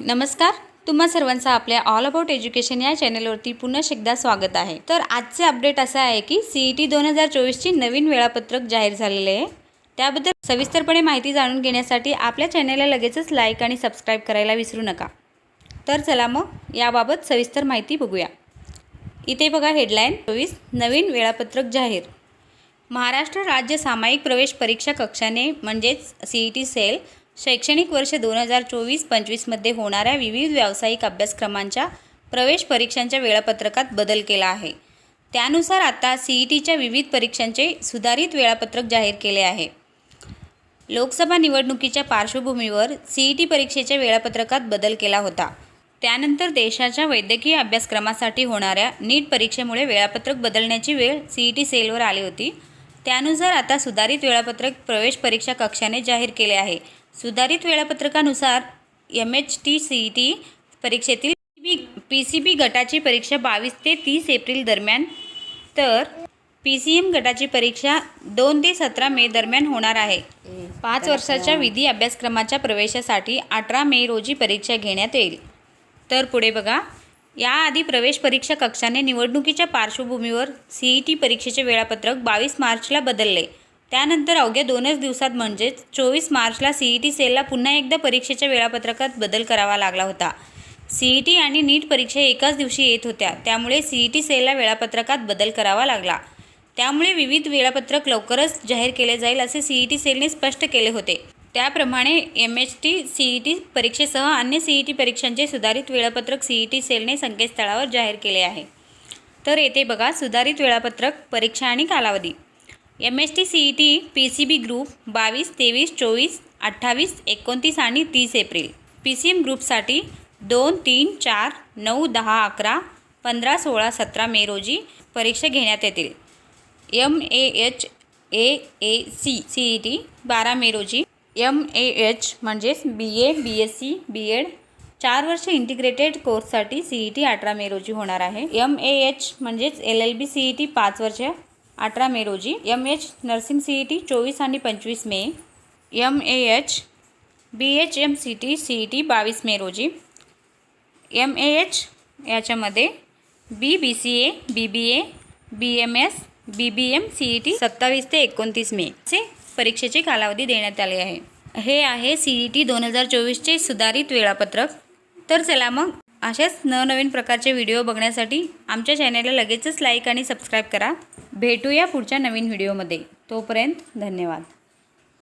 नमस्कार. तुम्हा सर्वांचं आपल्या ऑल अबाउट एज्युकेशन या चॅनलवरती पुन्हा एकदा स्वागत आहे. तर आजचे अपडेट असं आहे की सी ई टी दोन हजार चोवीसची नवीन वेळापत्रक जाहीर झालेले आहे. त्याबद्दल सविस्तरपणे माहिती जाणून घेण्यासाठी आपल्या चॅनलला लगेचच लाईक आणि सबस्क्राईब करायला विसरू नका. तर चला मग याबाबत सविस्तर माहिती बघूया. इथे बघा हेडलाईन चोवीस नवीन वेळापत्रक जाहीर. महाराष्ट्र राज्य सामायिक प्रवेश परीक्षा कक्षाने म्हणजेच सी ई टी सेल शैक्षणिक वर्ष दोन हजार चोवीस पंचवीसमध्ये होणाऱ्या विविध व्यावसायिक अभ्यासक्रमांच्या प्रवेश परीक्षांच्या वेळापत्रकात बदल केला आहे. त्यानुसार आता सी ई टीच्या विविध परीक्षांचे सुधारित वेळापत्रक जाहीर केले आहे. लोकसभा निवडणुकीच्या पार्श्वभूमीवर सी ई टी परीक्षेच्या वेळापत्रकात बदल केला होता. त्यानंतर देशाच्या वैद्यकीय अभ्यासक्रमासाठी होणाऱ्या नीट परीक्षेमुळे वेळापत्रक बदलण्याची वेळ सी ई टी सेलवर आली होती. त्यानुसार आता सुधारित वेळापत्रक प्रवेश परीक्षा कक्षाने जाहीर केले आहे. सुधारित वेळापत्रकानुसार M H T C E T परीक्षेतील बी पी सी बी गटाची परीक्षा बावीस ते तीस एप्रिल दरम्यान तर पी सी एम गटाची परीक्षा दोन ते सतरा मे दरम्यान होणार आहे. पाच वर्षाच्या विधी अभ्यासक्रमाच्या प्रवेशासाठी अठरा मे रोजी परीक्षा घेण्यात येईल. तर पुढे बघा. याआधी प्रवेश परीक्षा कक्षाने निवडणुकीच्या पार्श्वभूमीवर सी ई टी परीक्षेचे वेळापत्रक बावीस मार्चला बदलले. त्यानंतर अवघ्या दोनच दिवसात म्हणजेच चोवीस मार्चला सी ई टी सेलला पुन्हा एकदा परीक्षेच्या वेळापत्रकात बदल करावा लागला होता. सी ई टी आणि नीट परीक्षा एकाच दिवशी येत होत्या. त्यामुळे सी ई टी सेलला वेळापत्रकात बदल करावा लागला. त्यामुळे विविध वेळापत्रक लवकरच जाहीर केले जाईल असे सी ई टी सेलने स्पष्ट केले होते. त्याप्रमाणे M H T C E T परीक्षेसह अन्य सी ई टी परीक्षांचे सुधारित वेळापत्रक सी ई टी सेलने संकेतस्थळावर जाहीर केले आहे. तर येथे बघा सुधारित वेळापत्रक परीक्षा आणि कालावधी. M H T C E T P C B group बावीस तेवीस चोवीस अठ्ठावीस एकोणतीस आणि तीस एप्रिल. पी सी एम ग्रुपसाठी दोन तीन चार नऊ दहा अकरा पंधरा सोळा सतरा मे रोजी परीक्षा घेण्यात येतील. M A H A A C C E T बारा मे रोजी एम ए एच म्हणजेच B A B S C B Ed चार वर्ष इंटिग्रेटेड कोर्ससाठी सी ई टी अठरा मे रोजी होणार आहे. एम ए एच म्हणजेच L L B C E T पाच वर्ष अठरा मे रोजी. M H nursing C E T चोवीस आणि पंचवीस May. M A H B H M C T C E T बावीस मे रोजी. एम ए एच याच्यामध्ये B B C A B B A B M S B B M C E T सत्तावीस ते एकोणतीस मे. असे परीक्षेची कालावधी देण्यात आले आहे. हे आहे सी ई टी दोन हजार चोवीसचे सुधारित वेळापत्रक. तर चला मग अशाच नवनवीन प्रकारचे व्हिडिओ बघण्यासाठी आमच्या चॅनेलला लगेचच लाईक आणि सबस्क्राईब करा. भेटूया पुढच्या नवीन व्हिडिओमध्ये. तोपर्यंत धन्यवाद.